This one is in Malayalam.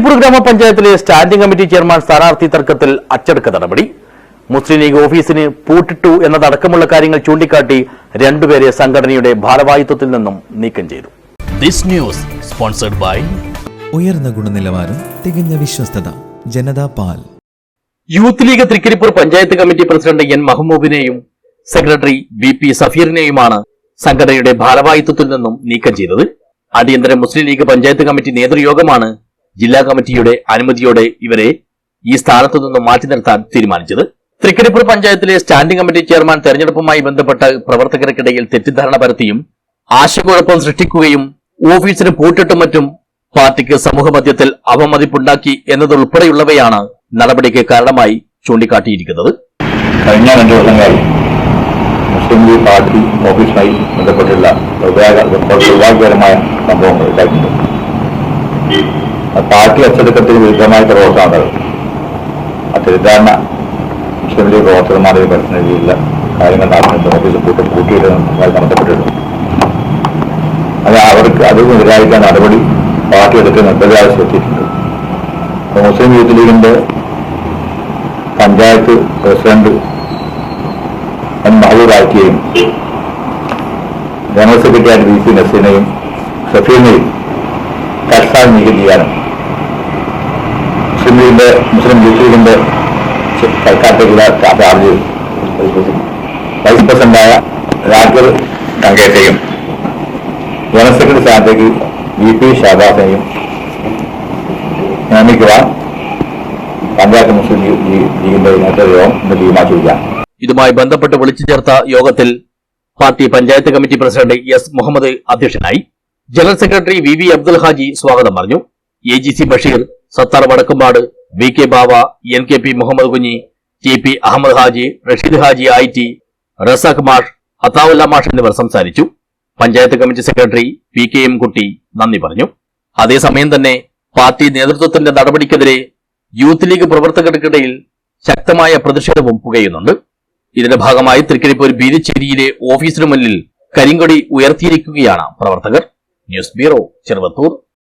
തൃക്കരിപ്പൂർ ഗ്രാമപഞ്ചായത്തിലെ സ്റ്റാൻഡിംഗ് കമ്മിറ്റി ചെയർമാൻ സ്ഥാനാർത്ഥി തർക്കത്തിൽ അച്ചടക്ക നടപടി. മുസ്ലിം ലീഗ് ഓഫീസിന് പൂട്ടിട്ടു എന്നതടക്കമുള്ള കാര്യങ്ങൾ ചൂണ്ടിക്കാട്ടി രണ്ടുപേരെ സംഘടനയുടെ ഭാരവാഹിത്വത്തിൽ നിന്നും നീക്കം ചെയ്തു. ദിസ് ന്യൂസ് സ്പോൺസർഡ് ബൈ ഉയർന്ന ഗുണനിലവാരം തികഞ്ഞ വിശ്വസ്തത ജനതാ പാൽ. Youth league Trikaripur panchayat committee president N മഹ്മൂബിനെയും secretary B P സഫീറിനെയുമാണ് സംഘടനയുടെ ഭാരവാഹിത്വത്തിൽ നിന്നും നീക്കം ചെയ്തത്. അടിയന്തര മുസ്ലിം ലീഗ് പഞ്ചായത്ത് കമ്മിറ്റി നേതൃയോഗമാണ് ജില്ലാ കമ്മിറ്റിയുടെ അനുമതിയോടെ ഇവരെ ഈ സ്ഥാനത്തു നിന്ന് മാറ്റി നിർത്താൻ തീരുമാനിച്ചത്. തൃക്കരിപ്പൂർ പഞ്ചായത്തിലെ സ്റ്റാൻഡിംഗ് കമ്മിറ്റി ചെയർമാൻ തെരഞ്ഞെടുപ്പുമായി ബന്ധപ്പെട്ട പ്രവർത്തകർക്കിടയിൽ തെറ്റിദ്ധാരണ പരത്തിയും ആശയക്കുഴപ്പം സൃഷ്ടിക്കുകയും ഓഫീസിന് പൂട്ടിട്ടും മറ്റും പാർട്ടിക്ക് സമൂഹമധ്യത്തിൽ അവമതിപ്പുണ്ടാക്കി എന്നതുൾപ്പെടെയുള്ളവയാണ് നടപടിക്ക് കാരണമായി ചൂണ്ടിക്കാട്ടിയിരിക്കുന്നത്. കഴിഞ്ഞ രണ്ടു ദിവസങ്ങളിൽ മുസ്ലിം ലീഗ് പാർട്ടി ഓഫീസുമായി ബന്ധപ്പെട്ടുള്ള ദൗർഭാഗ്യകരമായ സംഭവങ്ങൾ ഉണ്ടായിട്ടുണ്ട്. പാർട്ടി അച്ചടക്കത്തിന് വിരുദ്ധമായ പ്രവർത്തനങ്ങൾ. ആ തെറ്റിദ്ധാരണ മുസ്ലിം ലീഗ് പ്രവർത്തകന്മാരെ പ്രതിനിധിയില്ല കാര്യങ്ങൾ നടന്നിട്ടുണ്ട് ഓഫീസ് കൂട്ടി കൂട്ടിയിടുന്നതുമായി ബന്ധപ്പെട്ടിട്ടുണ്ട് അത് അവർക്ക് അതിനെതിരായിട്ടുള്ള നടപടി പാർട്ടി എടുക്കുന്ന നിർബന്ധമായി ശ്രദ്ധിച്ചിട്ടുണ്ട് അപ്പോൾ മുസ്ലിം യൂത്ത് ലീഗിന്റെ പഞ്ചായത്ത് പ്രസിഡന്റ് എൻ മഹബൂബാക്കിയെയും ജനറൽ സെക്രട്ടറി വി സി നസീനെയും സഫീനെയും തൽക്കാലം നീക്കം ചെയ്യാനും മുസ്ലിം ലീഗിന്റെ മുസ്ലിം യൂത്ത് ലീഗിന്റെ തൽക്കാലത്തേക്കുള്ള ചാർജ് വൈസ് പ്രസിഡന്റായ രാജർ തങ്കേറ്റയും ജനറൽ സെക്രട്ടറി സ്ഥാനത്തേക്ക് വി പി ഷാബാസിനെയും നിയമിക്കുവാൻ പഞ്ചായത്ത് മുസ്ലിം ലീഗ് ലീഗിന്റെ നേതൃയോഗം ഇന്ന് തീരുമാനിച്ചിരിക്കുകയാണ് ഇതുമായി ബന്ധപ്പെട്ട് വിളിച്ചു ചേർത്ത യോഗത്തിൽ party panchayat committee president S Muhammad അധ്യക്ഷനായി general secretary V V Abdul Haji സ്വാഗതം പറഞ്ഞു. A G C Basheer Sattar Vadakkumpad V K Bava N K P Muhammad Kunhi T P Ahmed Haji Rasheed Haji I T Razak മാഷ് അത്താവുല്ല മാഷ് എന്നിവർ സംസാരിച്ചു. Panchayat committee secretary P K M Kutty നന്ദി പറഞ്ഞു. അതേസമയം തന്നെ പാർട്ടി നേതൃത്വത്തിന്റെ നടപടിക്കെതിരെ യൂത്ത് ലീഗ് പ്രവർത്തകർക്കിടയിൽ ശക്തമായ പ്രതിഷേധവും പുകയുന്നുണ്ട്. ഇതിന്റെ ഭാഗമായി തൃക്കരിപ്പൂർ ബീരിച്ചേരിയിലെ ഓഫീസിനു മുന്നിൽ കരിങ്കൊടി ഉയർത്തിയിരിക്കുകയാണ് പ്രവർത്തകർ. News bureau Cheruvathur.